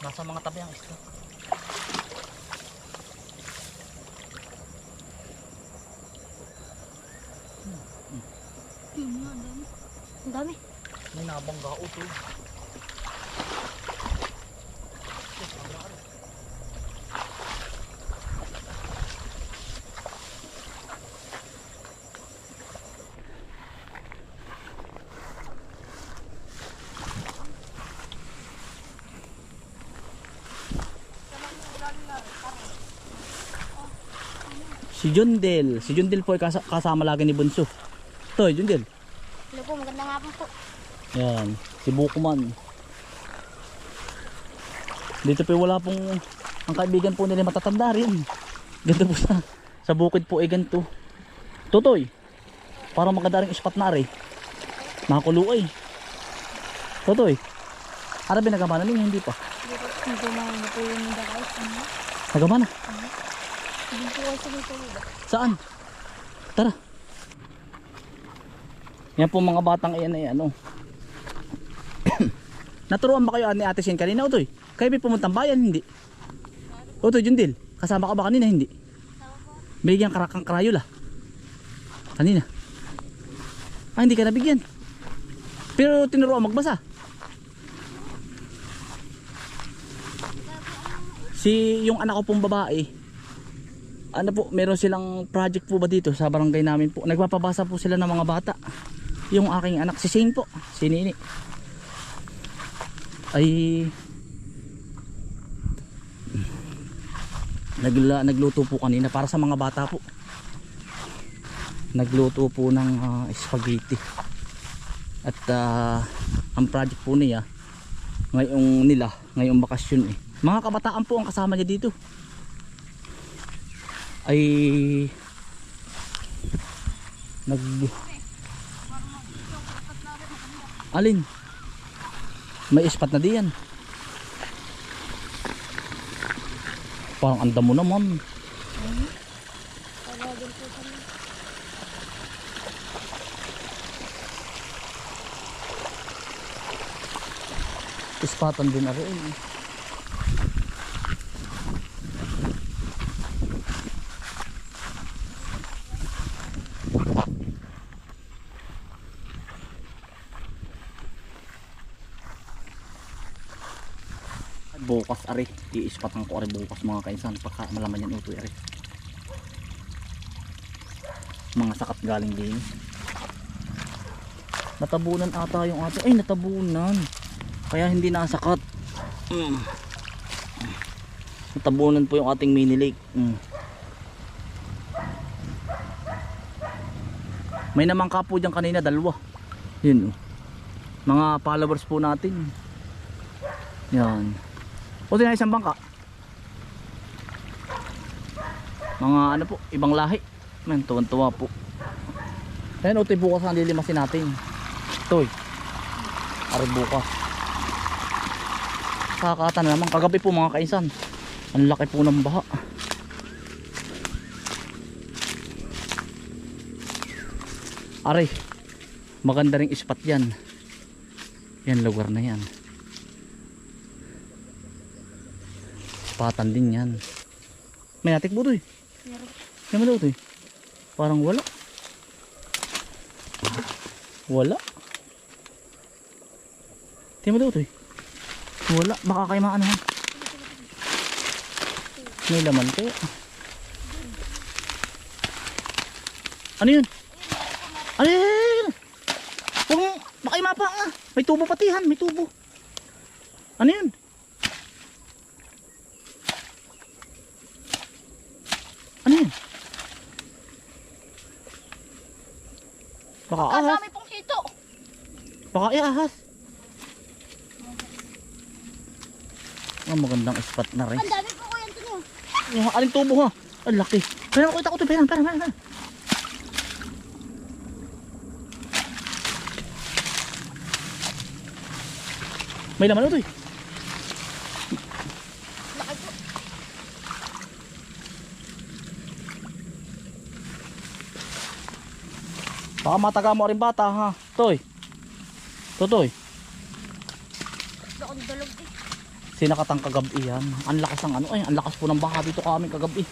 Nasa mga tabi ang isda. Nga, ang dami. Ang dami. May nabangga o Si Jundel. Si Jundel po ay kasa- kasama lagi ni Bunso. Toy, Jundel. Hello po, maganda nga po po. Yan, si Bukuman. Dito po wala pong ang kaibigan po nila matatanda rin. Ganito po sa sa bukid po ay ganito. Tutoy. Parang maganda rin spot na rin. Makakuluay. Tutoy. Ara binagamanan ninyo hindi pa. Hindi po, hindi po yung. Ano? Nagamana. Hindi po kayo sabi po. Saan? Tara. Yan po mga batang iyan ay ano. Naturuan ba kayo ni Ate Sin kanina Utoy? Kayo may pumuntang bayan hindi? Utoy Jundil, kasama ka ba kanina hindi? Bigyan karakang karayol ah. Kanina. Ah hindi ka nabigyan. Pero tinuruan magbasa. Si yung anak ko pong babae, ano po, meron silang project po ba dito sa barangay namin po. Nagpapabasa po sila ng mga bata. Yung aking anak, si Shane po, si Nini. Ay nagla, nagluto po kanina para sa mga bata po. Nagluto po ng ah, spaghetti. At ah, ang project po niya ngayong nila, ngayong bakasyon eh. Mga kabataan po ang kasama niya dito ay nag alin? May ispat na diyan. Parang andam mo naman. Ispatan din ako eh. bukas ari iispatan ko ari bukas mga kainsan pagka malaman yan utoy ari. Mga sakat galing din. Natabunan ata yung ato ay natabunan. Kaya hindi nasakat. Mm. natabunan po yung ating mini lake. Mm. may namangka po dyan kanina dalawa. Yun oh. mga followers po natin. Yan o na isang bangka. Mga ano po ibang lahi. Man tuwan tuwa po. Ayan utoy bukas ang lilimasin natin. Toy. Ari bukas. Kakata na naman. Kagabi po mga kainsan. Ang laki po ng baha. Ari maganda ring ispat yan. Yan lugar na yan ispatan din yan. May natik po to eh. Meron. yan mo to eh. Parang wala. Wala. Tingnan mo daw to eh. Wala. Baka kayo maano ha. May laman kaya ano yun? Ano yun ano huwag mo baka kayo mapa may tubo patihan may tubo. Ano yun ano yun baka Ang ahas dami pong hito. baka ahas ah magandang spot na rin Ang dami po kuya ito nyo. Yung aling tubo ha. Ang laki. Pero kita ko ito. Pera, pera, pera. May laman ito eh. Baka mataga mo rin bata ha. Toy. Totoy. Doon dalog eh. Sinakatang kagabi yan. Ang lakas ng ano ay, ang lakas po ng baha dito kami kagabi.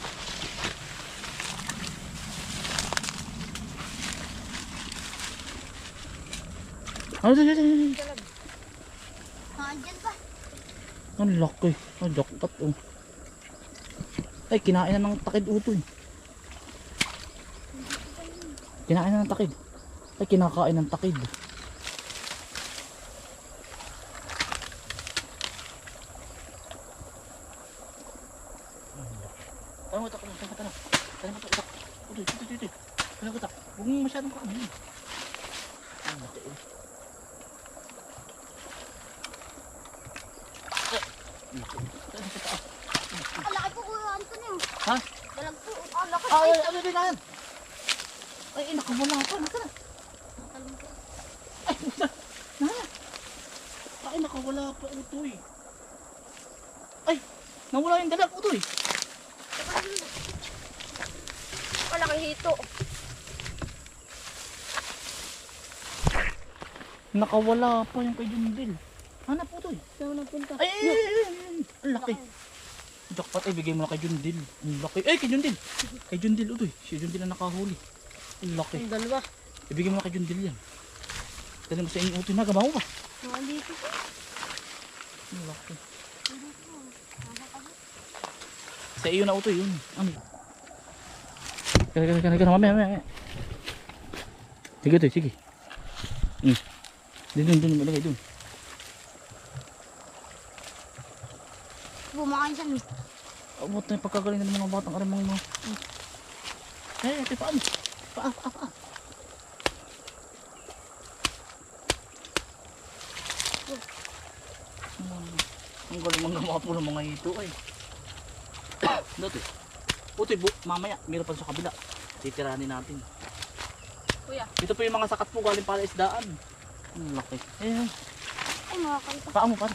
Ano dyan, dyan, dyan. Ah, pa. Ang laki. Ang jackpot oh. Ay, kinain na ng takid utoy. Kinain na ng takid. Ay, kinakain ng takid. Mo, takot, takot, takot. Tara mo, takot. Utoy, utoy, utoy, mo, takot. Huwag mo masyadong. Ang laki oh. Ang laki. Kuya Antonio. Ha? Dalag po. Ang laki. Ay, ano din na yan? Ay, ay, nakawala pa. Naka na. Ay, puta. Na. Ay, nakawala pa utoy. Ay, nawala yung dalag utoy. Malaki hito. Nakawala pa yung kay Jundil. Hanap utoy. Saan mo napunta? Ay, ay, ay, ay, ay. Ang laki. Jackpot, ay, bigay mo na kay Jundil. Ang laki. Ay, kay Jundil. Kay Jundil utoy. Si Jundil na nakahuli. Ang laki. Ang dalawa. Ibigay mo na kay Jundil yan. Dali mo sa inyo utoy. Nagabaw pa. Mga dito po. Ang laki. Sa iyo na utoy yun. Ano? Kaya, kaya, kaya, kaya, mamaya, mamaya. Sige, utoy, sige. Hmm. Dun, dun, dun, malagay dun. Bumakain siya. eh. Abot na yung pagkagaling ng mga batang aramang mga... Eh, ito paan. Paa, paa. Hmm, Ang galing mga mga po ng mga ito ay. Dati. Puti, bu mamaya, meron pa sa kabila. Titiranin natin. Kuya. Ito po yung mga sakat po galing para isdaan. Ang laki. Eh, Ay, mga kalita. paa mo para.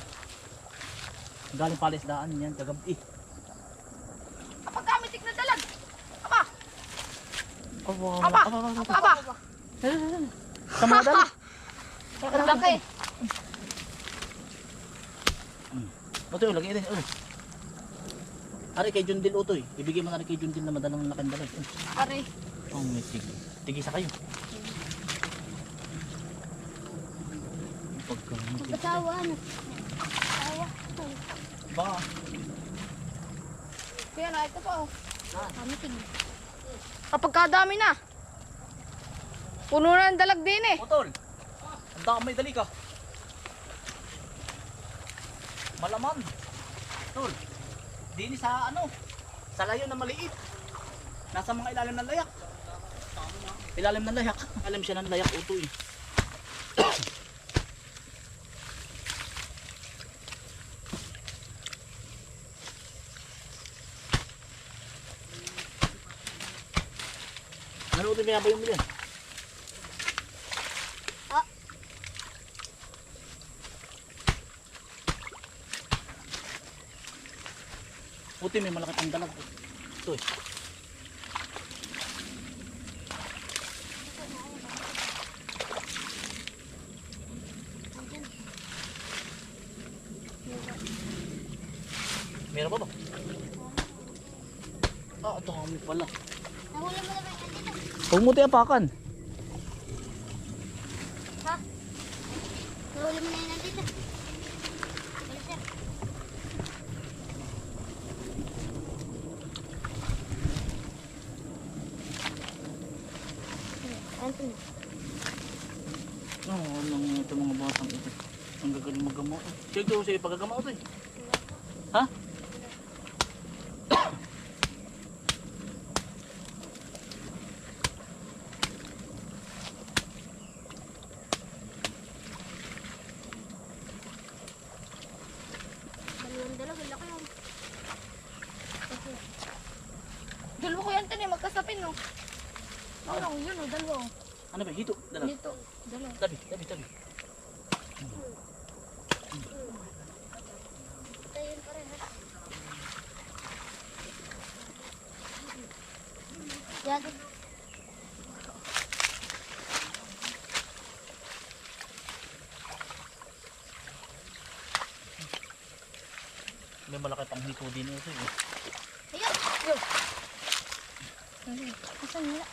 Galing para isdaan yan, kagabi. Kapag kami tik na dalag. Aba. Aba, Aba. aba, aba, aba. Aba. Sa mga dali. Ang laki. Otoy, lagay din. Otoy. Ari kay Jundil Otoy. Ibigay mo na rin kay Jundil na madalang nakandalag. Pare. Oh, may tig. Tigisa kayo. Pagka Magkasawa na. Sawa. Baka. Kuya na, ito pa oh. Kami ting. Kapag kadami na. Puno na ng dalag din eh. Otol. Ang dami dali ka. Malaman. Tol. Dini sa ano? Sa layo na maliit. Nasa mga ilalim ng layak. Ilalim ng layak. Alam siya ng layak utoy. Ano may abay mo yan? Puti may malaki pang dalag. Ito eh. Meron pa ba? Ah, dami pala. Nahuli mo naman yan tayo apakan. Ha? Nahuli mo na yan dito. Dali, sir. Anthony. Oo, oh, nang ito mga batang ito. Ang gagaling maggamot. Sige ko sige paggagamot eh. Ha? Dalawang dalag, ang laki yan. Dalawa ko yan, Anthony. Magkasapin, no? Ano, yun, oh, dalawa. oh. Ano ba? Hito. Dala. Dito, dalawa. Tabi, tabi, tabi. Tayin pa rin, ha? Yan. May malaki pang hito din ito eh. Ayun! Ayun! Asan wala?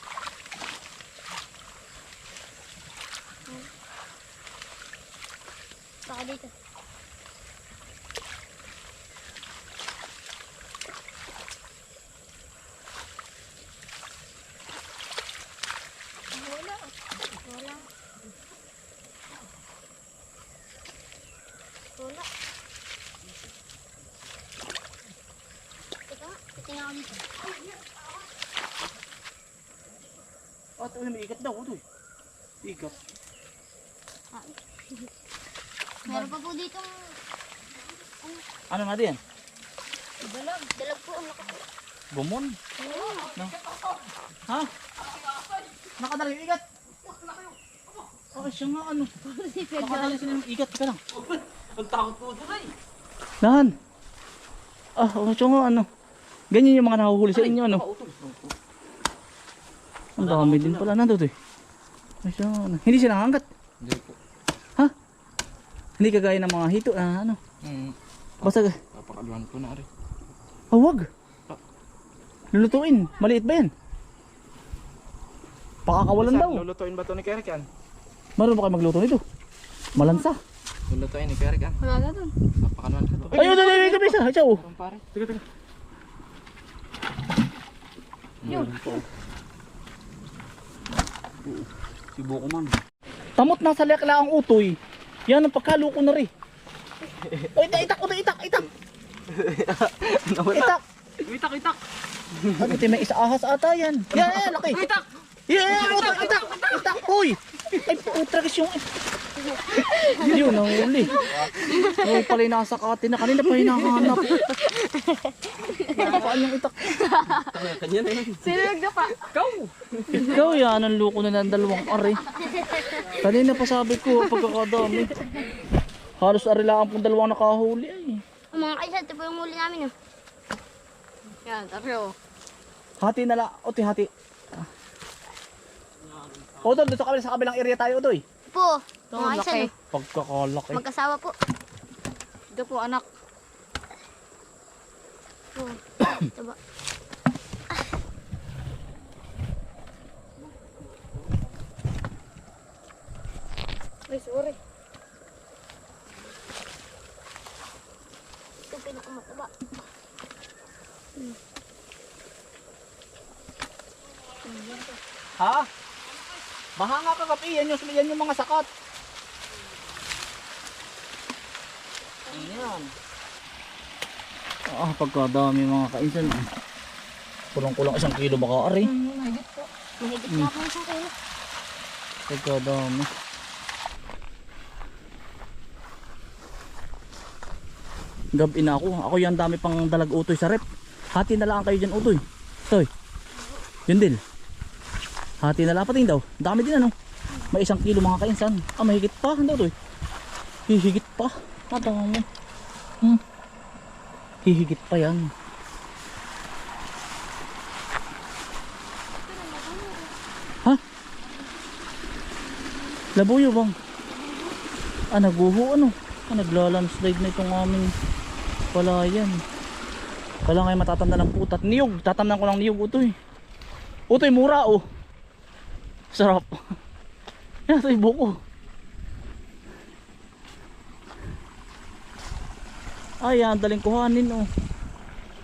Baka dito. Wala. Wala. Wala. Teka, titingnan ko dito. At oh, may ikat daw ito eh. Ikat. Ah, Meron pa po dito Ano natin yan? dalag. Dalag po ang laki. Bumon. No. Ha? Nakadala yung ikat. Oh, siya nga ano. Nakadala sila yung ikat. Teka lang. Ang takot po doon ay. Dahan. Ah, oh, siya nga ano. Ganyan yung mga nahuhuli sa inyo ano. Ang dami din pala nandito eh. Ay, siya ano. Hindi sila hanggat. Hindi po. Ha? Hindi kagaya ng mga hito na ano. Hmm. Basta, Papakaluan po na rin. oh, wag. Lulutuin. Maliit ba yan? Pakakawalan daw. Lulutuin ba ito ni Kerik yan? Marunong ba kayo magluto nito? Malansa. Lulutuin ni Kerik yan. Wala na dun. Papakaluan ko to. Ayun, ayun, ayun, ayun, isa. Isa, oh. Parang pare. Teka, teka. Yun. po. Si Buko man. Tamot nasa lekla ang utoy. Yan ang pagkaluko na rin. Ay, itak, itak, utoy, itak, itak. Itak. Itak, itak. Ano, ito, may isa ahas ata yan. Yan, yan, laki. Itak! Yan, yan, utoy, itak, itak, uy. Ay, putragis yung... Yun, nahuli. Ay, pala yung nasa kati na kanina pa hinahanap. Saan yung itak? Kanya na yun. Sino nagdapa? Ikaw yan, ang luko na ng dalawang ari. Kanina pa sabi ko, pagkakadami. Halos arilaan pong dalawang nakahuli ay. Ang mga kaisa, ito po yung huli namin. Oh. Yan, tapi oh. Hati na lang. Otoy, hati. O, doon, doon sa kabila, sa kabilang area tayo, Otoy. Po, mga kaisa, no? Pagkakalaki. magkasawa po. Ito po anak. Po, ito ba? Ay, sorry. Ito pinakamataba. Ha? Mahanga ka kapi, yan yung, yan yung mga sakat. Ayan. Ah, pagkadami mga kainsan. Kulang-kulang isang kilo baka ari. Mahigit po. Mahigit nga po isang kilo. Pagkadami. Gabi na ako. Ako yung dami pang dalag utoy sa rep. Hati na lang kayo dyan utoy. Toy. Yun din. Hati na lang pating daw. Dami din ano. May isang kilo mga kainsan. Ah, mahigit pa. Ano utoy? Hihigit pa. Madami. Hmm. Hihigit pa yan. Ha? Labuyo bang? Ah, naguho ano? Ah, naglalandslide na itong aming palayan. Wala ngayon matatanda ng putat. Niyog, tatamnan ko ng niyog utoy. Utoy, mura oh. Sarap. Yan, ito buko. Ay, yan, daling kuhanin oh.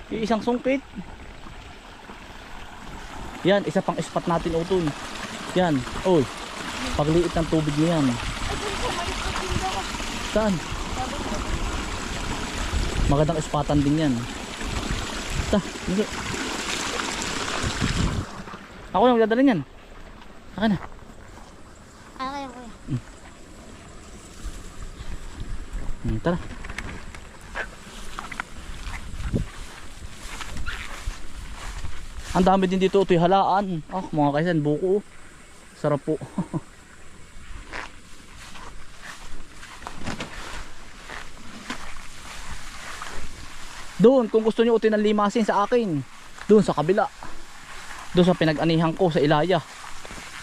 Yung isang sungkit. Yan, isa pang spot natin utoy. Yan, oy. Pagliit ng tubig niya yan. Saan? Magandang ispatan din yan. Ta. Ako na magdadala niyan. Akin na. Ah, kaya kuya. Hmm, tara. Ang dami din dito ito'y halaan. Ah, mga kaisan, buko. Sarap po. Doon, kung gusto niyo utin ng limasin sa akin. Doon sa kabila. Doon sa pinag-anihan ko sa Ilaya.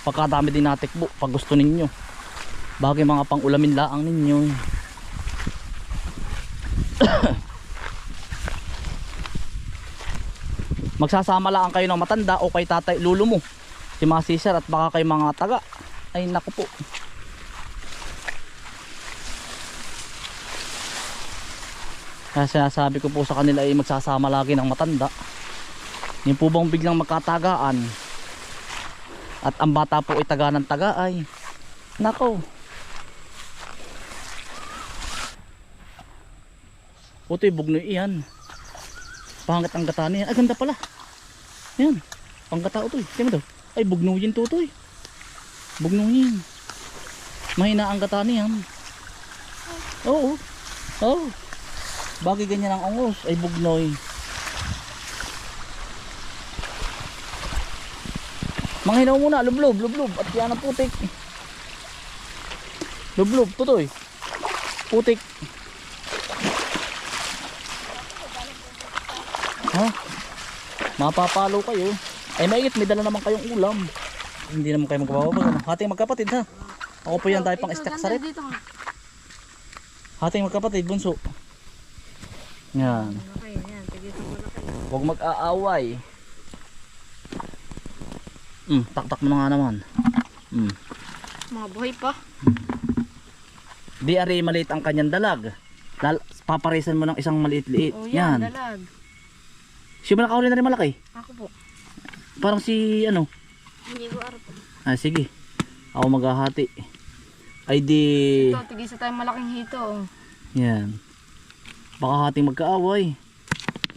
Pagkadami din natikbo pag gusto ninyo. Bagay mga pang ulamin laang ninyo. magsasama lang kayo ng matanda o kay tatay lulo mo. Si mga sisir at baka kay mga taga. Ay naku po. Kaya sinasabi ko po sa kanila ay magsasama lagi ng matanda. Yung po bang biglang magkatagaan? At ang bata po ay taga ng taga ay nako Puto yung bugnoy iyan. Pangit ang gata niya. Ay ganda pala. Yan. Panggata utoy. Tingnan mo daw. Ay bugnoyin to utoy. Bugnoyin. Mahina ang gata niyan. Oo. Oo. Bagay ganyan ang ongos. Ay bugnoy. Manghinaw muna. Lublob. Lublob. At yan ang putik. Lublob. Tutoy. Putik. Ha? Mapapalo kayo. Ay maigit, may dala naman kayong ulam. Hindi naman kayo magkababag. Ano? Hating magkapatid ha. Ako po yan tayo pang stack sa nga. Hating magkapatid, bunso. Yan. Huwag mag-aaway. Hmm, taktak mo na nga naman. Hmm. Mga buhay pa. Di ari maliit ang kanyang dalag. Lal paparisan mo ng isang maliit-liit. Oh, yan. yan. Dalag. Siya ba nakahuli na rin malaki? Ako po. Parang si ano. Hindi ko araw po. Ah, sige. Ako maghahati. Ay di... Ito, tigil sa tayo malaking hito. oh. Yan. Baka hating magkaaway.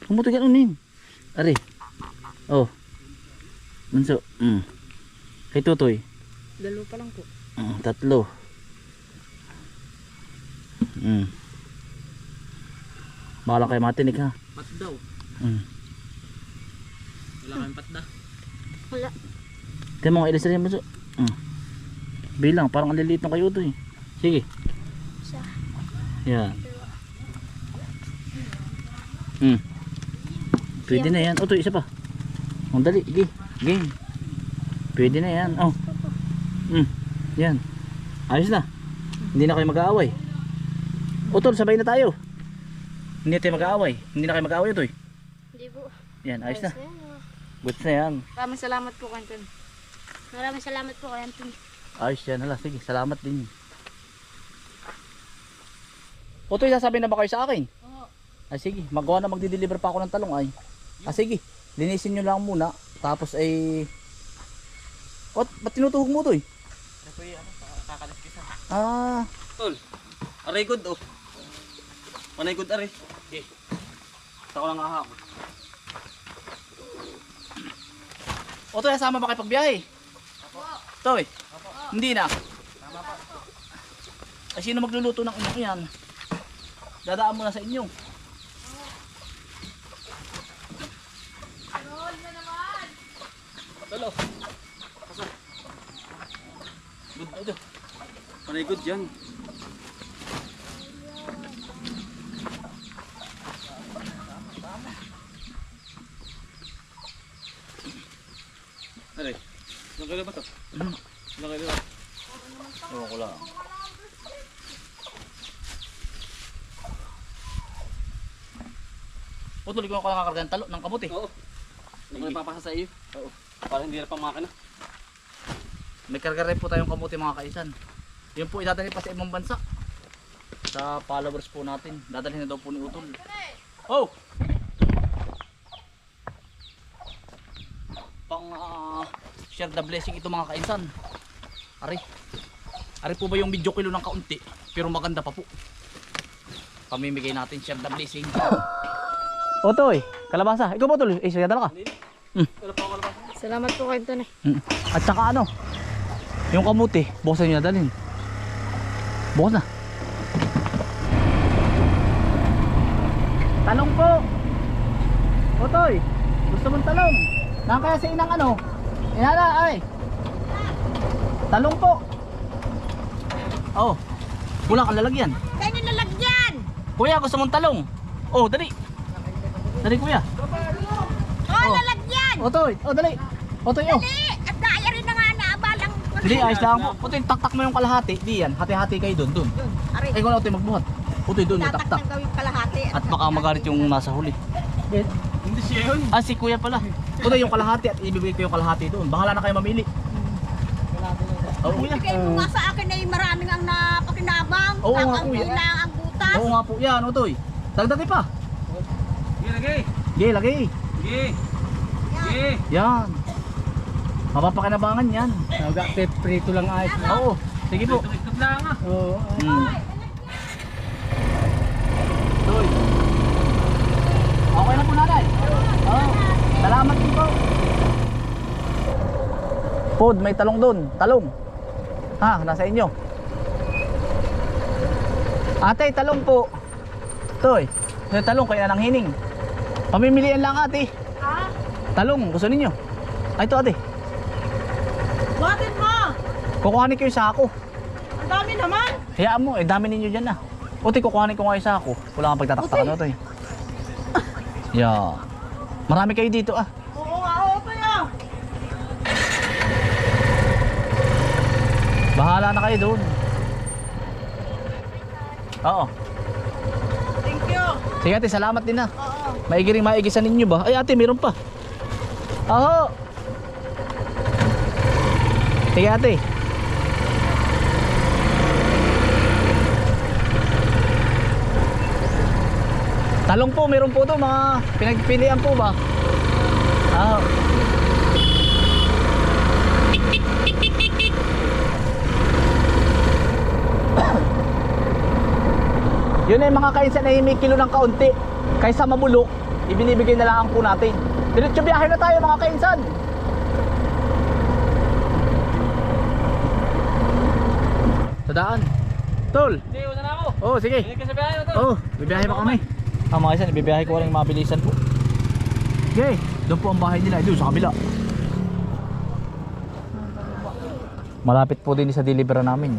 Pumuti ka unin. Ari. Oh. Bunso. Mm. Kay Tutoy. Dalo pa lang po. Mm, tatlo. Mm. Baka kayo matinig ha. Pat daw. Mm. Wala kami pat da. Wala. Kaya mga ilis rin bunso. Mm. Bilang, parang ang liliit ng kayo to eh. Sige. Isa. Yan. Mm. Pwede na yan. O, to isa pa. Ang dali. Sige. Game. Pwede na yan. Oh. Mm. Yan. Ayos na. Hindi na kayo mag-aaway. O, tol, sabay na tayo. Hindi tayo mag-aaway. Hindi na kayo mag-aaway ito eh. Hindi po. Yan, ayos na. Ayos na oh. Good na yan. Maraming salamat po, Kanton. Maraming salamat po, Kanton. Ayos yan. Hala, sige. Salamat din. O, tol, sasabihin na ba kayo sa akin? Oo. Ah, sige, magawa na magdi-deliver pa ako ng talong ay. Ah, sige. Linisin nyo lang muna. Tapos ay... What? Ba't tinutuhog mo to eh? Ito yung ano, kakaliskisan. Ah, Tol. Aray good oh. Manay good aray. Okay. Ito ko lang ahapon. O to, sama ba kayo pagbiyahe? Toy, hindi na. Ay, sino magluluto ng inyong yan? Dadaan mo na sa inyo. Tolo. Good, ito. Manay good yan. Aray. Ilang kilo ba to? Hmm. Ilang kilo ba? Ewan ko lang. O, tuloy ko ako nakakarga ng talo ng kamuti. Oo. Hindi ko napapasa sa iyo. Oo. Para hindi na pang makina. May karga rin po tayong kamuti mga kaisan. Yun po idadalhin pa sa ibang bansa. Sa followers po natin. Dadalhin na daw po ni Utol. Oh! Pang ah, share the blessing ito mga kaisan. Ari. Ari po ba yung medyo kilo ng kaunti? Pero maganda pa po. Pamimigay natin share the blessing. Otoy, kalabasa. Ikaw ba Utol? Eh, sige dala ka. Wala kalabas. Salamat po, Kanton. Eh. Mm. At saka ano, yung kamuti, bukasan nyo na dalhin. Bukas na. Talong po! Otoy, gusto mong talong? Nang kaya sa inang ano? Inana, ay! Talong po! Oh, kulang ang lalagyan. Kaya nilalagyan! Kuya, gusto mong talong? Oh, dali. Dali kuya. Oh, Oh. lalagyan! Otoy, oh dali. Otoy, oh. Eh, at kaya rin na nga naabalang Hindi, ayos lang po. Putoy, taktak mo yung kalahati. Di yan. Hati-hati kayo doon, doon. Ay, kung na, Otoy, magbuhat. Putoy, doon, may tatak taktak. ng kalahati. At baka magalit yung nasa huli. Hindi siya yun. Ah, si kuya pala. Ito yung kalahati at ibibigay ko yung kalahati doon. Bahala na kayo mamili. Oo, kuya. Bigay mo nga sa akin ay maraming ang napakinabang. Oo nga, ang kuya. ang butas. Oo nga po yan, utoy. Dagdagi pa. Lagay. Sige, lagay. Sige. Sige. Yan. Mapapakinabangan yan. Prito lang ayos. Oo. Sige po. Itot lang ah. Oo. Hmm. Utoy. Okay na po nanay. Oo. Salamat din po. Pod, may talong doon. Talong. Ha, nasa inyo. Ate, talong po. Toy, talong kaya nang hining. Pamimilian lang ate. Ah, Talong, gusto ninyo? Ay, ito ate. bakit mo? Kukuhanin ko yung sako. Ang dami naman. Hayaan mo, eh dami ninyo dyan na. Uti, kukuhanin ko nga yung sako. Wala kang pagtataktakan na ito eh. Yeah. Marami kayo dito ah. Oo nga, oo pa yan. Bahala na kayo doon. Oo. Thank you. Sige ate, salamat din na. Oo. Maigi rin maigisan ninyo ba? Ay ate, meron pa. Oo. Sige ate. Talong po, meron po to mga pinagpilian po ba? Ah. Yun ay mga kainsan ay may kilo ng kaunti. Kaysa mabulok, ibinibigay na lang po natin. Diretso biyahe na tayo mga kainsan. Sa daan. Tol. Sige, una na ako. Oo, sige. Hindi ka sa biyahe mo to. Oo, bibiyahe pa kami. Ah, mga kainsan, bibiyahe ko lang mabilisan po. Okay, doon po ang bahay nila, doon sa kabila. Malapit po din sa delivery namin.